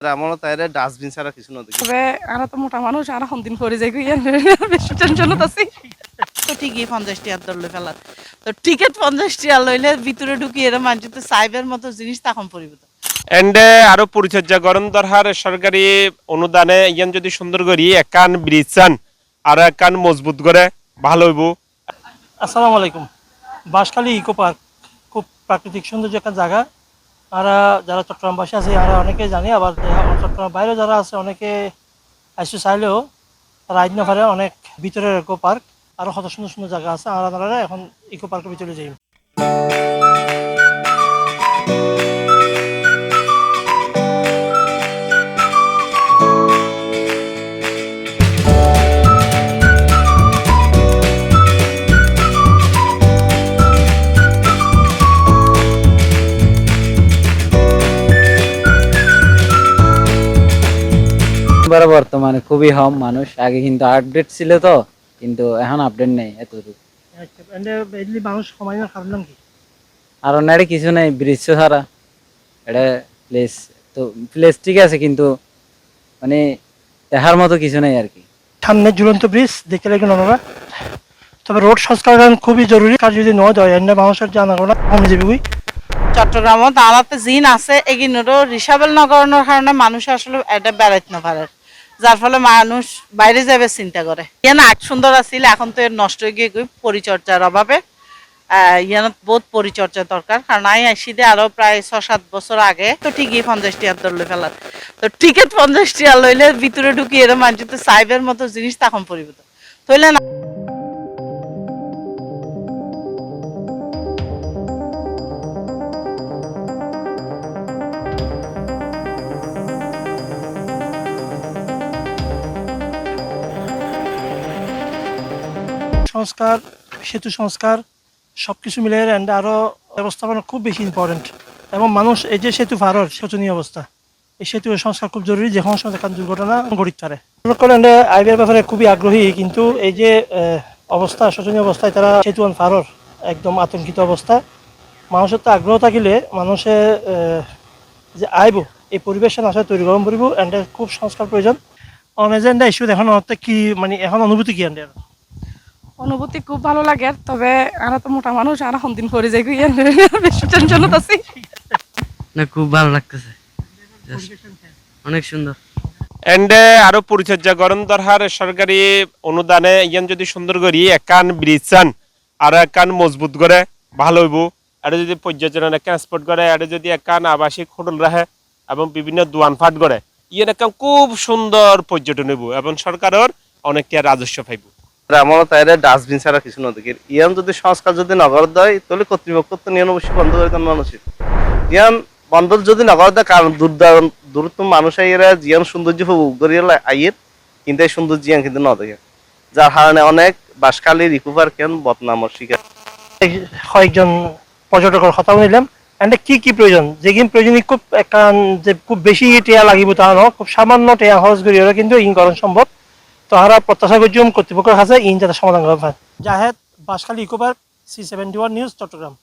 আমার তাইরে ডাস্টবিন ছাড়া কিছু না তবে আরা তো মোটা মানুষ আর এখন দিন করে যাই বেশি টেনশনত আছি তো ঠিকই পঞ্চাশ টিয়ার ধরলে ফেলার। তো টিকিট পঞ্চাশ টিয়ার লইলে ভিতরে ঢুকি এরা মানুষ তো সাইবের মতো জিনিস তখন পরিবর্তন। এন্ডে আরও পরিচর্যা গরম দরকার সরকারি অনুদানে ইয়ান যদি সুন্দর করি একান ব্রিজ চান আর একান মজবুত করে ভালো হইব। আসসালামু আলাইকুম। বাঁশখালী ইকো পার্ক খুব প্রাকৃতিক সৌন্দর্য একটা জায়গা। আর যারা চট্টগ্রামবাসী আছে আমরা অনেকে জানি, আবার চট্টগ্রাম বাইরে যারা আছে, অনেকে আইসু চাইলেও তারা আইন অনেক ভিতরের ইকো পার্ক আরও কত সুন্দর সুন্দর জায়গা আছে। আর আপনারা এখন ইকো পার্কের ভিতরে যাই। বর্তমানে খুবই কম মানুষ। আগে কিন্তু আপডেট ছিল তো কিন্তু এখন আপডেট নেই এতটুকু। এডলি মানুষ সময় না কারণ কি? আর অন্যান্য কিছু নেই ব্রিজ ছাড়া এটা প্লেস তো প্লেস ঠিক আছে কিন্তু মানে দেখার মতো কিছু নেই আর কি। সামনে ঝুলন্ত ব্রিজ দেখতে লাগবেন ওনারা তবে রোড সংস্কার খুবই জরুরি কাজ যদি নয় দেয় এনে মানুষের জানা গোনা কমে যাবে বুঝি চট্টগ্রামত আলাদা জিন আছে এগিনোরও রিসাবেল নগরণের কারণে মানুষ আসলে এটা বেড়াইতে না পারে। যার ফলে মানুষ বাইরে যাবে চিন্তা করে। ইয়ান আগ সুন্দর আছিল, এখন তো এর নষ্ট হয়ে গিয়ে পরিচর্যার অভাবে। ইয়ান বহুত পরিচর্যা দরকার, কারণ আই আসিদে আরও প্রায় ছ সাত বছর আগে তো ঠিকই পঞ্চাশ টিয়ার ধরলে ফেলার তো টিকিট পঞ্চাশ টিয়ার লইলে ভিতরে ঢুকিয়ে এরা মানুষ সাইবের মতো জিনিস তখন পরিবর্তন। তৈলে না সংস্কার, সেতু সংস্কার সব কিছু মিলে অ্যান্ড আরও ব্যবস্থাপনা খুব বেশি ইম্পর্টেন্ট এবং মানুষ এই যে সেতু ভারত শোচনীয় অবস্থা, এই সেতু সংস্কার খুব জরুরি, যে কোনো সময় দুর্ঘটনা ঘটিতে পারে। আইবিআর ব্যাপারে খুবই আগ্রহী, কিন্তু এই যে অবস্থা, শোচনীয় অবস্থায় তারা সেতু ফারর একদম আতঙ্কিত অবস্থা। মানুষের তো আগ্রহ থাকিলে মানুষে যে আইব, এই পরিবেশন আসলে তৈরি গরম পড়ব এন্ড খুব সংস্কার প্রয়োজন। অনেজেন্ডা ইস্যু এখন কি মানে এখন অনুভূতি কি এন্ডের অনুভূতি খুব ভালো লাগে তবে আরা তো মোটা মানুষ আর এখন দিন করে যাই বেশি টেনশনত আছি না খুব ভালো লাগতেছে। অনেক সুন্দর। এন্ডে আরও পরিচর্যা গরম দরকার সরকারি অনুদানে ইয়ান যদি সুন্দর করি একান ব্রিচান আর একান মজবুত করে ভালো হইব। এটা যদি পর্যটন একান স্পট করে এটা যদি একান আবাসিক হোটেল রাখে এবং বিভিন্ন দোয়ান ফাট করে ইয়ান একান খুব সুন্দর পর্যটন হইব এবং সরকারের অনেকটা রাজস্ব পাইব। আমার তাইরে ডাস্টবিন ছাড়া কিছু না দেখি। যদি সংস্কার যদি নগর দেয় তাহলে কর্তৃপক্ষ তো অবশ্যই বন্ধ করে দেন বন্ধ যদি নগর দেয় কারণ দূর দূরত্ব মানুষ জিয়ান সৌন্দর্য উপভোগ আইয়ের, কিন্তু এই সৌন্দর্য কিন্তু না দেখে। যার কারণে অনেক বাসখালী রিকুভার কেন বদনামর শিকার। কয়েকজন পর্যটকের কথা নিলাম কি কি প্রয়োজন? যেগিন প্রয়োজন খুব একান যে খুব বেশি টেয়া লাগিব তা নয়, খুব সামান্য টেয়া খরচ করি কিন্তু ইন করণ সম্ভব। তো প্রত্যাশা করছি কর্তৃপক্ষের কাছে ইন যাতে সমাধান করা হয়। Zahed Banskhali eco park, C seventy one news, Chattogram.